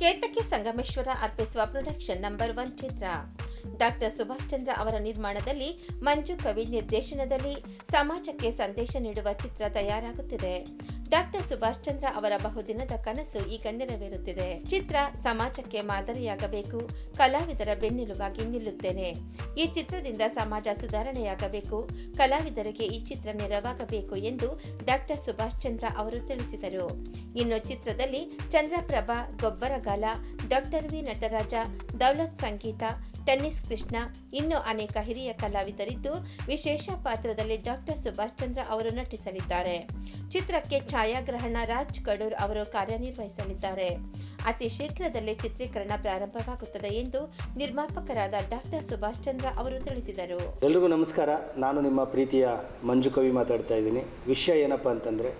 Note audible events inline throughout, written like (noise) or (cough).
ಕೇತಕಿ ಸಂಗಮೇಶ್ವರ ಅರ್ಪಿಸುವ production number one ಚಿತ್ರ. Doctor Subhash Chandra ಅವರ ನಿರ್ಮಾಣದಲ್ಲಿ ಮಂಜು ಕವಿ ನಿರ್ದೇಶನದಲ್ಲಿ ಸಮಾಜಕ್ಕೆ ಸಂದೇಶ ನೀಡುವ ಚಿತ್ರ ತಯಾರಾಗುತ್ತಿದೆ. ಡಾಕ್ಟರ್ ಸುಭಾಷ್ ಚಂದ್ರ ಅವರ ಬಹುದಿನದ ಕನಸು ಈಗ ನೆರವೇರುತ್ತಿದೆ. ಚಿತ್ರ ಸಮಾಜಕ್ಕೆ ಮಾದರಿಯಾಗಬೇಕು, ಕಲಾವಿದರ ಬೆನ್ನೆಲುಬಾಗಿ ನಿಲ್ಲುತ್ತೇನೆ. ಈ ಚಿತ್ರದಿಂದ ಸಮಾಜ ಸುಧಾರಣೆಯಾಗಬೇಕು, ಕಲಾವಿದರಿಗೆ ಈ ಚಿತ್ರ ನೆರವಾಗಬೇಕು ಎಂದು ಡಾಕ್ಟರ್ ಸುಭಾಷ್ ಚಂದ್ರ ಅವರು ತಿಳಿಸಿದರು. ಇನ್ನು ಚಿತ್ರದಲ್ಲಿ Chandraprabha, Gobbaragala, doctor V Nataraja, Daulat Sangeetha Tennis Krishna ಇನ್ನೂ ಅನೇಕ ಹಿರಿಯ ಕಲಾವಿದರಿದ್ದು ವಿಶೇಷ ಪಾತ್ರದಲ್ಲಿ ಡಾಕ್ಟರ್ ಸುಭಾಷ್ ಚಂದ್ರ ಅವರು ನಟಿಸಲಿದ್ದಾರೆ. ಚಿತ್ರಕ್ಕೆ ಛಾಯಾಗ್ರಹಣ ರಾಜ್ ಕಡೂರ್ ಅವರು ಕಾರ್ಯನಿರ್ವಹಿಸಲಿದ್ದಾರೆ. ಅತಿ ಶೀಘ್ರದಲ್ಲೇ ಚಿತ್ರೀಕರಣ ಪ್ರಾರಂಭವಾಗುತ್ತದೆ ಎಂದು ನಿರ್ಮಾಪಕರಾದ ಡಾಕ್ಟರ್ ಸುಭಾಷ್ ಚಂದ್ರ ಅವರು ತಿಳಿಸಿದರು. ಎಲ್ರಿಗೂ ನಮಸ್ಕಾರ. ನಾನು ನಿಮ್ಮ ಪ್ರೀತಿಯ ಮಂಜು ಕವಿ ಮಾತಾಡ್ತಾ ಇದ್ದೀನಿ. ವಿಷಯ ಏನಪ್ಪ ಅಂತಂದರೆ,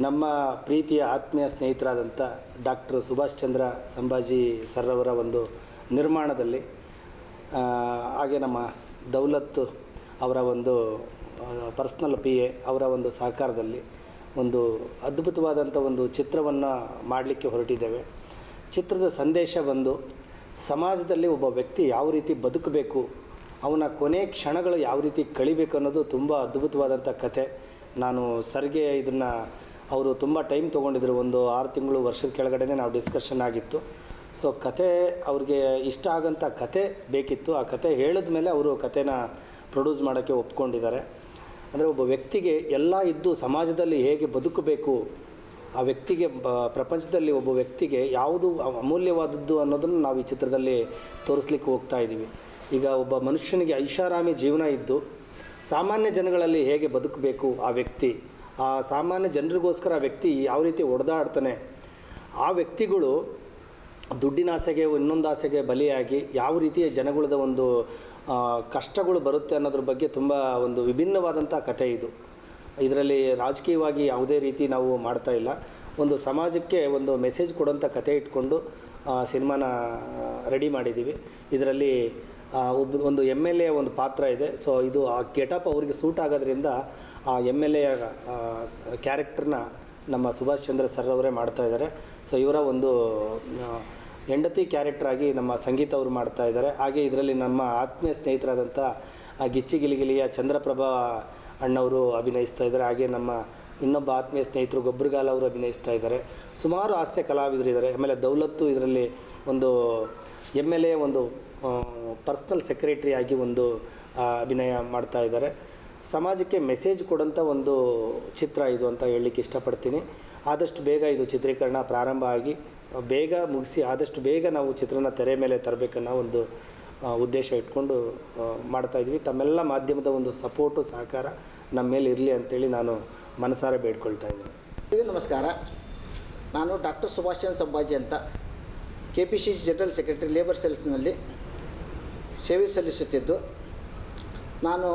ನಮ್ಮ ಪ್ರೀತಿಯ ಆತ್ಮೀಯ ಸ್ನೇಹಿತರಾದಂಥ ಡಾಕ್ಟರ್ ಸುಭಾಷ್ ಚಂದ್ರ ಸಂಭಾಜಿ ಸರ್ರವರ ಒಂದು ನಿರ್ಮಾಣದಲ್ಲಿ ಹಾಗೆ ನಮ್ಮ ದೌಲತ್ ಅವರ ಒಂದು ಪರ್ಸ್ನಲ್ ಪಿ ಎ ಅವರ ಒಂದು ಸಹಕಾರದಲ್ಲಿ ಒಂದು ಅದ್ಭುತವಾದಂಥ ಒಂದು ಚಿತ್ರವನ್ನು ಮಾಡಲಿಕ್ಕೆ ಹೊರಟಿದ್ದೇವೆ. ಚಿತ್ರದ ಸಂದೇಶ ಬಂದು, ಸಮಾಜದಲ್ಲಿ ಒಬ್ಬ ವ್ಯಕ್ತಿ ಯಾವ ರೀತಿ ಬದುಕಬೇಕು, ಅವನ ಕೊನೆ ಕ್ಷಣಗಳು ಯಾವ ರೀತಿ ಕಳಿಬೇಕು ಅನ್ನೋದು ತುಂಬ ಅದ್ಭುತವಾದಂಥ ಕತೆ ನಾನು ಸರ್ಗೆ ಇದನ್ನು, ಅವರು ತುಂಬ ಟೈಮ್ ತೊಗೊಂಡಿದ್ರು, ಒಂದು ಆರು ತಿಂಗಳು ವರ್ಷದ ಕೆಳಗಡೆ ನಾವು ಡಿಸ್ಕಷನ್ ಆಗಿತ್ತು. ಸೊ ಕತೆ ಅವ್ರಿಗೆ ಇಷ್ಟ ಆಗೋಂಥ ಕತೆ ಬೇಕಿತ್ತು. ಆ ಕತೆ ಹೇಳಿದ ಮೇಲೆ ಅವರು ಕತೆನ ಪ್ರೊಡ್ಯೂಸ್ ಮಾಡೋಕ್ಕೆ ಒಪ್ಕೊಂಡಿದ್ದಾರೆ. ಅಂದರೆ ಒಬ್ಬ ವ್ಯಕ್ತಿಗೆ ಎಲ್ಲ ಇದ್ದು ಸಮಾಜದಲ್ಲಿ ಹೇಗೆ ಬದುಕಬೇಕು, ಆ ವ್ಯಕ್ತಿಗೆ ಪ್ರಪಂಚದಲ್ಲಿ ಒಬ್ಬ ವ್ಯಕ್ತಿಗೆ ಯಾವುದು ಅಮೂಲ್ಯವಾದದ್ದು ಅನ್ನೋದನ್ನು ನಾವು ಈ ಚಿತ್ರದಲ್ಲಿ ತೋರಿಸ್ಲಿಕ್ಕೆ ಹೋಗ್ತಾ ಇದ್ದೀವಿ. ಈಗ ಒಬ್ಬ ಮನುಷ್ಯನಿಗೆ ಐಷಾರಾಮಿ ಜೀವನ ಇದ್ದು, ಸಾಮಾನ್ಯ ಜನಗಳಲ್ಲಿ ಹೇಗೆ ಬದುಕಬೇಕು ಆ ವ್ಯಕ್ತಿ, ಆ ಸಾಮಾನ್ಯ ಜನರಿಗೋಸ್ಕರ ಆ ವ್ಯಕ್ತಿ ಯಾವ ರೀತಿ ಒಡೆದಾಡ್ತಾನೆ ಆ ವ್ಯಕ್ತಿಗಳು ದುಡ್ಡಿನ ಆಸೆಗೆ ಇನ್ನೊಂದು ಆಸೆಗೆ ಬಲಿಯಾಗಿ ಯಾವ ರೀತಿಯ ಜನಗಳದ ಒಂದು ಕಷ್ಟಗಳು ಬರುತ್ತೆ ಅನ್ನೋದ್ರ ಬಗ್ಗೆ ತುಂಬ ಒಂದು ವಿಭಿನ್ನವಾದಂಥ ಕತೆ ಇದು. ಇದರಲ್ಲಿ ರಾಜಕೀಯವಾಗಿ ಯಾವುದೇ ರೀತಿ ನಾವು ಮಾಡ್ತಾ ಇಲ್ಲ. ಒಂದು ಸಮಾಜಕ್ಕೆ ಒಂದು ಮೆಸೇಜ್ ಕೊಡೋಂಥ ಕತೆ ಇಟ್ಕೊಂಡು ಸಿನಿಮಾನ ರೆಡಿ ಮಾಡಿದ್ದೀವಿ ಇದರಲ್ಲಿ ಒಬ್ಬ ಒಂದು ಎಂ ಎಲ್ ಎ ಒಂದು ಪಾತ್ರ ಇದೆ. ಸೊ ಇದು ಆ ಗೆಟಪ್ ಅವರಿಗೆ ಸೂಟ್ ಆಗೋದ್ರಿಂದ ಆ ಎಂ ಎಲ್ ಎ ಕ್ಯಾರೆಕ್ಟರ್ನ ನಮ್ಮ ಸುಭಾಷ್ ಚಂದ್ರ ಸರ್ ಅವರೇ ಮಾಡ್ತಾ ಇದ್ದಾರೆ. ಸೊ ಇವರ ಒಂದು ಹೆಂಡತಿ ಕ್ಯಾರೆಕ್ಟರ್ ಆಗಿ ನಮ್ಮ ಸಂಗೀತ ಅವರು ಮಾಡ್ತಾ ಇದ್ದಾರೆ. ಹಾಗೆ ಇದರಲ್ಲಿ ನಮ್ಮ ಆತ್ಮೀಯ ಸ್ನೇಹಿತರಾದಂಥ ಗಿಚ್ಚಿ ಗಿಲಿಗಿಲಿಯ ಚಂದ್ರಪ್ರಭಾ ಅಣ್ಣವರು ಅಭಿನಯಿಸ್ತಾ ಇದ್ದಾರೆ. ಹಾಗೆ ನಮ್ಮ ಇನ್ನೊಬ್ಬ ಆತ್ಮೀಯ ಸ್ನೇಹಿತರು ಗೊಬ್ಬರಗಾಲ ಅವರು ಅಭಿನಯಿಸ್ತಾ ಇದ್ದಾರೆ. ಸುಮಾರು ಹಾಸ್ಯ ಕಲಾವಿದರು ಇದ್ದಾರೆ ಆಮೇಲೆ ದೌಲತ್ತು ಇದರಲ್ಲಿ ಒಂದು ಎಂ ಎಲ್ ಎ ಒಂದು ಪರ್ಸ್ನಲ್ ಸೆಕ್ರೆಟರಿ ಆಗಿ ಒಂದು ಅಭಿನಯ ಮಾಡ್ತಾ ಇದ್ದಾರೆ. ಸಮಾಜಕ್ಕೆ ಮೆಸೇಜ್ ಕೊಡೋಂಥ ಒಂದು ಚಿತ್ರ ಇದು ಅಂತ ಹೇಳಲಿಕ್ಕೆ ಇಷ್ಟಪಡ್ತೀನಿ. ಆದಷ್ಟು ಬೇಗ ಇದು ಚಿತ್ರೀಕರಣ ಪ್ರಾರಂಭ ಆಗಿ, ಬೇಗ ಮುಗಿಸಿ, ಆದಷ್ಟು ಬೇಗ ನಾವು ಚಿತ್ರನ ತೆರೆ ಮೇಲೆ ತರಬೇಕನ್ನೋ ಒಂದು ಉದ್ದೇಶ ಇಟ್ಕೊಂಡು ಮಾಡ್ತಾ ಇದ್ವಿ. ತಮ್ಮೆಲ್ಲ ಮಾಧ್ಯಮದ ಒಂದು ಸಪೋರ್ಟು, ಸಹಕಾರ ನಮ್ಮ ಮೇಲೆ ಇರಲಿ ಅಂತೇಳಿ ನಾನು ಮನಸಾರೆ ಬೇಡ್ಕೊಳ್ತಾ ಇದ್ದೀನಿ. ನಮಸ್ಕಾರ. ನಾನು ಡಾಕ್ಟರ್ ಸುಭಾಷ್ ಚಂದ್ರ ಸಂಭಾಜಿ ಅಂತ. K P C C general secretary labour ಸೆಲ್ಸ್ನಲ್ಲಿ ಸೇವೆ ಸಲ್ಲಿಸುತ್ತಿದ್ದು, ನಾನು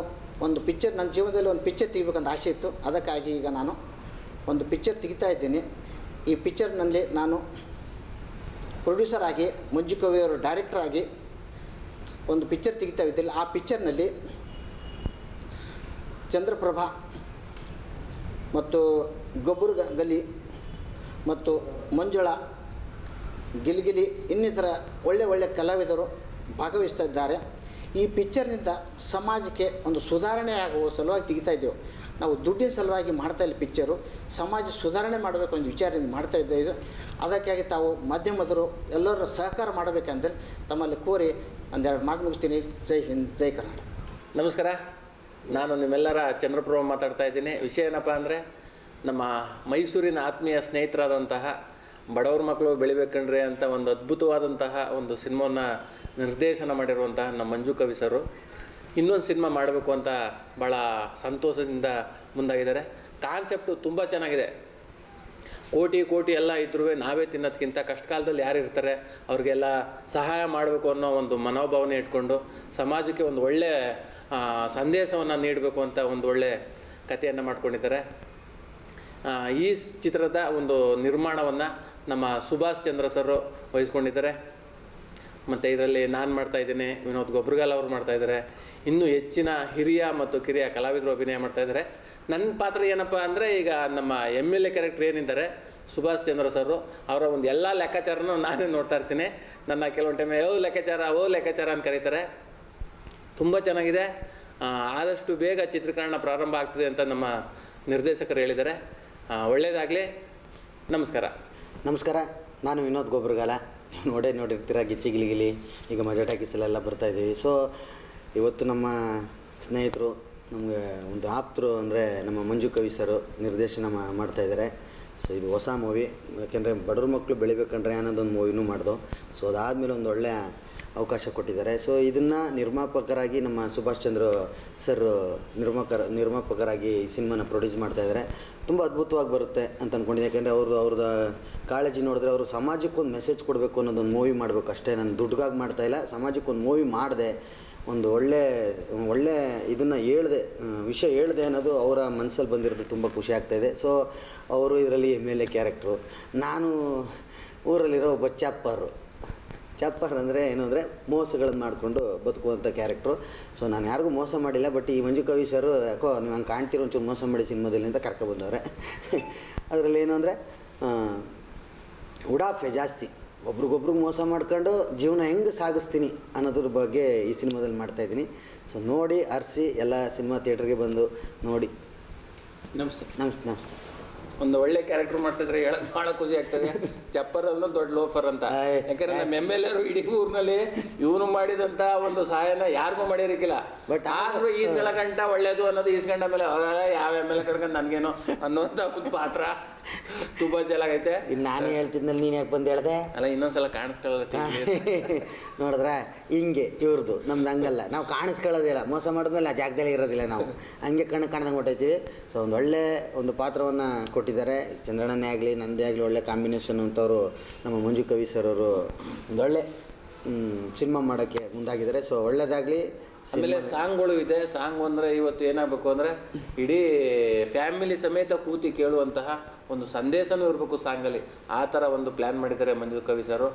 ಒಂದು ಪಿಕ್ಚರ್ ನನ್ನ ಜೀವನದಲ್ಲಿ ಒಂದು ಪಿಕ್ಚರ್ ತೆಗಿಬೇಕಂತ ಆಸೆ ಇತ್ತು. ಅದಕ್ಕಾಗಿ ಈಗ ನಾನು ಒಂದು ಪಿಕ್ಚರ್ ತೆಗಿತಾ ಇದ್ದೀನಿ. ಈ ಪಿಕ್ಚರ್ನಲ್ಲಿ ನಾನು ಪ್ರೊಡ್ಯೂಸರ್ ಆಗಿ ಮಂಜು ಕವಿಯವರು ಡೈರೆಕ್ಟರ್ ಆಗಿ ಒಂದು ಪಿಕ್ಚರ್ ತೆಗಿತಾ ಇದ್ದಿಲ್ಲ. ಆ ಪಿಕ್ಚರ್ನಲ್ಲಿ ಚಂದ್ರಪ್ರಭಾ ಮತ್ತು ಗೊಬ್ಬರ ಗಲಿ ಮತ್ತು ಮಂಜುಳ, ಗಿಲಿಗಿಲಿ, ಇನ್ನಿತರ ಒಳ್ಳೆ ಒಳ್ಳೆ ಕಲಾವಿದರು ಭಾಗವಹಿಸ್ತಾ ಇದ್ದಾರೆ ಈ ಪಿಕ್ಚರ್ನಿಂದ ಸಮಾಜಕ್ಕೆ ಒಂದು ಸುಧಾರಣೆ ಆಗುವ ಸಲುವಾಗಿ ತೆಗಿತಾ ಇದ್ದೇವೆ. ನಾವು ದುಡ್ಡಿನ ಸಲುವಾಗಿ ಮಾಡ್ತಾ ಇಲ್ಲ ಪಿಕ್ಚರು ಸಮಾಜ ಸುಧಾರಣೆ ಮಾಡಬೇಕು ಒಂದು ವಿಚಾರದಿಂದ ಮಾಡ್ತಾ ಇದ್ದೇವೆ ಅದಕ್ಕಾಗಿ ತಾವು ಮಾಧ್ಯಮದರು ಎಲ್ಲರೂ ಸಹಕಾರ ಮಾಡಬೇಕಂದ್ರೆ ತಮ್ಮಲ್ಲಿ ಕೋರಿ ಒಂದೆರಡು ಮಾತು ಮುಗಿಸ್ತೀನಿ. ಜೈ ಹಿಂದ್, ಜೈ ಕರ್ನಾಟಕ. ನಮಸ್ಕಾರ. ನಾನು ನಿಮ್ಮೆಲ್ಲರ ಚಂದ್ರಪ್ರಭ ಮಾತಾಡ್ತಾ ಇದ್ದೀನಿ. ವಿಷಯ ಏನಪ್ಪ ಅಂದರೆ ನಮ್ಮ ಮೈಸೂರಿನ ಆತ್ಮೀಯ ಸ್ನೇಹಿತರಾದಂತಹ ಬಡವ್ರ ಮಕ್ಕಳು ಬೆಳಿಬೇಕಂದ್ರೆ ಅಂತ ಒಂದು ಅದ್ಭುತವಾದಂತಹ ಒಂದು ಸಿನಿಮಾವನ್ನು ನಿರ್ದೇಶನ ಮಾಡಿರುವಂತಹ ನಮ್ಮ ಮಂಜು ಕವಿ ಸರು. ಇನ್ನೊಂದು ಸಿನಿಮಾ ಮಾಡಬೇಕು ಅಂತ ಭಾಳ ಸಂತೋಷದಿಂದ ಮುಂದಾಗಿದ್ದಾರೆ. ಕಾನ್ಸೆಪ್ಟು ತುಂಬ ಚೆನ್ನಾಗಿದೆ. ಕೋಟಿ ಕೋಟಿ ಎಲ್ಲ ಇದ್ರೂ ನಾವೇ ತಿನ್ನೋದಕ್ಕಿಂತ ಕಷ್ಟ ಕಾಲದಲ್ಲಿ ಯಾರು ಇರ್ತಾರೆ, ಅವ್ರಿಗೆಲ್ಲ ಸಹಾಯ ಮಾಡಬೇಕು ಅನ್ನೋ ಒಂದು ಮನೋಭಾವನೆ ಇಟ್ಕೊಂಡು ಸಮಾಜಕ್ಕೆ ಒಂದು ಒಳ್ಳೆಯ ಸಂದೇಶವನ್ನು ನೀಡಬೇಕು ಅಂತ ಒಂದು ಒಳ್ಳೆ ಕಥೆಯನ್ನು ಮಾಡ್ಕೊಂಡಿದ್ದಾರೆ. ಈ ಚಿತ್ರದ ಒಂದು ನಿರ್ಮಾಣವನ್ನು ನಮ್ಮ ಸುಭಾಷ್ ಚಂದ್ರ ಸರ್ ವಹಿಸ್ಕೊಂಡಿದ್ದಾರೆ. ಮತ್ತು ಇದರಲ್ಲಿ ನಾನು ಮಾಡ್ತಾ ಇದ್ದೀನಿ, ವಿನೋದ್ ಗೊಬ್ರಗಾಲ್ ಅವರು ಮಾಡ್ತಾಯಿದ್ದಾರೆ ಇನ್ನೂ ಹೆಚ್ಚಿನ ಹಿರಿಯ ಮತ್ತು ಕಿರಿಯ ಕಲಾವಿದರು ಅಭಿನಯ ಮಾಡ್ತಾಯಿದ್ದಾರೆ ನನ್ನ ಪಾತ್ರ ಏನಪ್ಪ ಅಂದರೆ ಈಗ ನಮ್ಮ ಎಂ ಎಲ್ ಎ ಕ್ಯಾರೆಕ್ಟರ್ ಏನಿದ್ದಾರೆ, ಸುಭಾಷ್ ಚಂದ್ರ ಸರು ಅವರ ಒಂದು ಎಲ್ಲ ಲೆಕ್ಕಾಚಾರನೂ ನಾನೇ ನೋಡ್ತಾ ಇರ್ತೀನಿ. ನನ್ನ ಕೆಲವೊಂದು ಟೈಮ್ ಓ ಲೆಕ್ಕಾಚಾರ ಓ ಲೆಕ್ಕಾಚಾರ ಅಂತ ಕರೀತಾರೆ. ತುಂಬ ಚೆನ್ನಾಗಿದೆ. ಆದಷ್ಟು ಬೇಗ ಚಿತ್ರೀಕರಣ ಪ್ರಾರಂಭ ಆಗ್ತದೆ ಅಂತ ನಮ್ಮ ನಿರ್ದೇಶಕರು ಹೇಳಿದ್ದಾರೆ. ಒಳ್ಳೆಯದಾಗಲಿ ನಮಸ್ಕಾರ. ನಮಸ್ಕಾರ. ನಾನು ವಿನೋದ್ ಗೊಬ್ಬರಗಾಲ ನೀವು ನೋಡೇ ನೋಡಿರ್ತೀರ ಗಿಚ್ಚಿಗಿಲಿಗಿಲಿ ಈಗ ಮಜಾ ಟಾಕೀಸಲ್ಲೆಲ್ಲ ಬರ್ತಾಯಿದ್ದೀವಿ ಸೊ ಇವತ್ತು ನಮ್ಮ ಸ್ನೇಹಿತರು, ನಮಗೆ ಒಂದು ಆಪ್ತರು ಅಂದರೆ ನಮ್ಮ ಮಂಜು ಕವಿ ಸರು ನಿರ್ದೇಶನ ಮಾಡ್ತಾಯಿದ್ದಾರೆ ಸೊ ಇದು ಹೊಸ ಮೂವಿ ಯಾಕೆಂದರೆ ಬಡವ್ರ ಮಕ್ಕಳು ಬೆಳಿಬೇಕಂದ್ರೆ ಅನ್ನೋದೊಂದು ಮೂವಿನೂ ಮಾಡ್ದು. ಸೊ ಅದಾದಮೇಲೆ ಒಂದು ಒಳ್ಳೆಯ ಅವಕಾಶ ಕೊಟ್ಟಿದ್ದಾರೆ. ಸೊ ಇದನ್ನು ನಿರ್ಮಾಪಕರಾಗಿ ನಮ್ಮ ಸುಭಾಷ್ ಚಂದ್ರ ಸರ್ ನಿರ್ಮಾಪಕರ ನಿರ್ಮಾಪಕರಾಗಿ ಈ ಸಿನಿಮಾನ ಪ್ರೊಡ್ಯೂಸ್ ಮಾಡ್ತಾ ಇದ್ದಾರೆ. ತುಂಬ ಅದ್ಭುತವಾಗಿ ಬರುತ್ತೆ ಅಂತ ಅಂದ್ಕೊಂಡಿದ್ದೆ ಯಾಕೆಂದರೆ ಅವರು ಅವ್ರದ್ದು ಕಾಳಜಿ ನೋಡಿದ್ರೆ ಅವರು ಸಮಾಜಕ್ಕೊಂದು ಮೆಸೇಜ್ ಕೊಡಬೇಕು ಅನ್ನೋದೊಂದು ಮೂವಿ ಮಾಡಬೇಕು. ಅಷ್ಟೇ ನಾನು ದುಡ್ಡುಗಾಗಿ ಮಾಡ್ತಾ ಇಲ್ಲ. ಸಮಾಜಕ್ಕೊಂದು ಮೂವಿ ಮಾಡಿದೆ. ಒಂದು ಒಳ್ಳೆ ಒಳ್ಳೆ ಇದನ್ನು ಹೇಳ್ದೆ ವಿಷಯ ಹೇಳ್ದೆ ಅನ್ನೋದು ಅವರ ಮನಸ್ಸಲ್ಲಿ ಬಂದಿರೋದು ತುಂಬ ಖುಷಿ ಆಗ್ತಾಯಿದೆ ಸೊ ಅವರು ಇದರಲ್ಲಿ ಎಂ ಎಲ್ ಎ ಕ್ಯಾರೆಕ್ಟ್ರು ನಾನು ಊರಲ್ಲಿರೋ ಒಬ್ಬ ಚಾಪ್ಪರು ಚಾಪ್ಪರ್ ಅಂದರೆ ಏನು ಅಂದರೆ ಮೋಸಗಳನ್ನು ಮಾಡಿಕೊಂಡು ಬದುಕುವಂಥ ಕ್ಯಾರೆಕ್ಟ್ರು ಸೊ ನಾನು ಯಾರಿಗೂ ಮೋಸ ಮಾಡಿಲ್ಲ ಬಟ್ ಈ ಮಂಜು ಕವಿ ಸರ್ ಯಾಕೋ ನೀವು ಹಂಗೆ ಕಾಣ್ತಿರೋ ಒಂಚೂರು ಮೋಸ ಮಾಡಿ ಸಿನಿಮಾದಲ್ಲಿ ಅಂತ ಕರ್ಕೊಬಂದವ್ರೆ (laughs) ಅದರಲ್ಲಿ ಏನು ಅಂದರೆ ಉಡಾಫೆ ಜಾಸ್ತಿ. ಒಬ್ರಿಗೊಬ್ರಿಗೆ ಮೋಸ ಮಾಡ್ಕೊಂಡು ಜೀವನ ಹೆಂಗೆ ಸಾಗಿಸ್ತೀನಿ ಅನ್ನೋದ್ರ ಬಗ್ಗೆ ಈ ಸಿನಿಮಾದಲ್ಲಿ ಮಾಡ್ತಾಯಿದ್ದೀನಿ ಸೊ ನೋಡಿ ಅರಿಸಿ ಎಲ್ಲ ಸಿನಿಮಾ ಥಿಯೇಟ್ರಿಗೆ ಬಂದು ನೋಡಿ. ನಮಸ್ತೆ. ನಮಸ್ತೆ ನಮಸ್ತೆ. ಒಂದು ಒಳ್ಳೆ ಕ್ಯಾರೆಕ್ಟರ್ ಮಾಡ್ತಿದ್ರೆ ಹೇಳೋದು ಭಾಳ ಖುಷಿ ಆಗ್ತದೆ. ಚಪ್ಪರ್ ಅಲ್ಲೂ ದೊಡ್ಡ ಲೋಫರ್ ಅಂತ. ಯಾಕಂದ್ರೆ ನಮ್ಮ ಎಂ ಎಲ್ ಎರು ಇಡೀ ಊರಿನಲ್ಲಿ ಇವನು ಮಾಡಿದಂತ ಒಂದು ಸಹಾಯನ ಯಾರಿಗೂ ಮಾಡಿರಕ್ಕಿಲ್ಲ. ಬಟ್ ಆದ್ರೂ ಈಸ್ಗಳಗಂಟ ಒಳ್ಳೇದು ಅನ್ನೋದು ಈಸ್ಕೊಂಡ ಮೇಲೆ "ಅಯ್ಯ, ಯಾವ ಎಂ ಎಲ್ ಎ ಕಡ್ಕೊಂಡು ನನಗೇನು? ಅನ್ನೋಂಥ ಒಂದು ಪಾತ್ರ ತುಂಬಾ ಚೆನ್ನಾಗೈತೆ. ನಾನು ಹೇಳ್ತಿದ್ನಲ್ಲಿ ನೀನು ಯಾಕೆ ಬಂದು ಹೇಳ್ದೆ? ಅಲ್ಲ ಇನ್ನೊಂದ್ಸಲ ಕಾಣಿಸ್ಕೊಳ್ಳಲ್ಲ (laughs) ನೋಡಿದ್ರೆ ಹಿಂಗೆ ಇವ್ರದ್ದು ನಮ್ದು ಹಂಗಲ್ಲ. ನಾವು ಕಾಣಿಸ್ಕೊಳ್ಳೋದಿಲ್ಲ ಮೋಸ ಮಾಡಿದ್ಮೇಲೆ ಆ ಜಾಗದಲ್ಲಿ ಇರೋದಿಲ್ಲ ನಾವು. ಹಂಗೆ ಕಣ್ಣು ಕಾಣ್ದಂಗೆ ಹೊಟ್ಟೈತೀವಿ ಸೊ ಒಂದು ಒಳ್ಳೆ ಒಂದು ಪಾತ್ರವನ್ನು ಕೊಟ್ಟಿದ್ದಾರೆ. ಚಂದ್ರಣ್ಣನೇ ಆಗಲಿ ನಂದೇ ಆಗಲಿ ಒಳ್ಳೆ ಕಾಂಬಿನೇಷನ್ ಅಂತವರು ನಮ್ಮ ಮಂಜು ಕವಿ ಸರ್ ಅವರು ಒಂದೊಳ್ಳೆ ಸಿನಿಮಾ ಮಾಡೋಕ್ಕೆ ಮುಂದಾಗಿದ್ದಾರೆ. ಸೊ ಒಳ್ಳೇದಾಗಲಿ ಆಮೇಲೆ ಸಾಂಗ್ಗಳು ಇದೆ. ಸಾಂಗ್ ಅಂದರೆ ಇವತ್ತು ಏನಾಗಬೇಕು ಅಂದರೆ ಇಡೀ ಫ್ಯಾಮಿಲಿ ಸಮೇತ ಕೂತಿ ಕೇಳುವಂತಹ ಒಂದು ಸಂದೇಶನೂ ಇರಬೇಕು ಸಾಂಗಲ್ಲಿ. ಆ ಥರ ಒಂದು ಪ್ಲ್ಯಾನ್ ಮಾಡಿದ್ದಾರೆ ಮಂಜು ಕವಿ ಸರು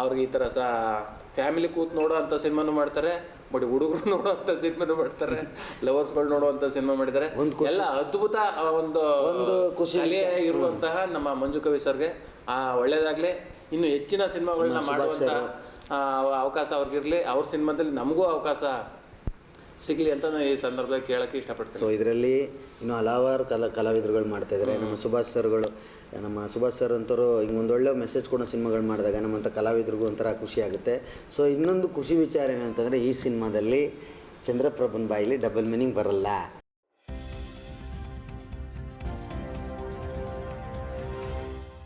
ಅವ್ರಿಗೆ ಈ ಥರ ಸಹ ಫ್ಯಾಮಿಲಿ ಕೂತ್ ನೋಡೋವಂಥ ಸಿನಿಮಾನು ಮಾಡ್ತಾರೆ. ಬಟ್ ಹುಡುಗರು (laughs) ನೋಡುವಂತ ಸಿನಿಮಾ ಮಾಡ್ತಾರೆ. ಲವರ್ಸ್ಗಳು ನೋಡುವಂತ ಸಿನಿಮಾ ಮಾಡಿದ್ದಾರೆ. ಎಲ್ಲ ಅದ್ಭುತ ಒಂದು ಒಂದು ಖುಷಿ ಇರುವಂತಹ ನಮ್ಮ ಮಂಜು ಕವಿ ಸರ್ಗೆ. ಆ ಒಳ್ಳೇದಾಗ್ಲಿ. ಇನ್ನು ಹೆಚ್ಚಿನ ಸಿನಿಮಾಗಳನ್ನ ಮಾಡುವಂತ ಅವಕಾಶ ಅವ್ರಿಗಿರ್ಲಿ. ಅವ್ರ ಸಿನಿಮಾದಲ್ಲಿ ನಮಗೂ ಅವಕಾಶ ಸಿಗ್ಲಿ ಅಂತ ನಾನು ಈ ಸಂದರ್ಭದಲ್ಲಿ ಕೇಳೋಕ್ಕೆ ಇಷ್ಟಪಡ್ತೀನಿ. ಸೊ ಇದರಲ್ಲಿ ಇನ್ನು ಹಲವಾರು ಕಲಾ ಕಲಾವಿದರುಗಳು ಮಾಡ್ತಾಯಿದ್ದಾರೆ ನಮ್ಮ ಸುಭಾಷ್ ಸರ್ಗಳು ನಮ್ಮ ಸುಭಾಷ್ ಸರ್ ಅಂತವರು ಹಿಂಗೆ ಒಂದೊಳ್ಳೆ ಮೆಸೇಜ್ ಕೊಡೋ ಸಿನಿಮಾಗಳು ಮಾಡಿದಾಗ ನಮ್ಮಂಥ ಕಲಾವಿದರಿಗೂ ಒಂಥರ ಖುಷಿ ಆಗುತ್ತೆ. ಸೊ ಇನ್ನೊಂದು ಖುಷಿ ವಿಚಾರ ಏನಂತಂದರೆ ಈ ಸಿನಿಮಾದಲ್ಲಿ ಚಂದ್ರಪ್ರಭನ್ ಬಾಯಿಲಿ ಡಬಲ್ ಮೀನಿಂಗ್ ಬರಲ್ಲ.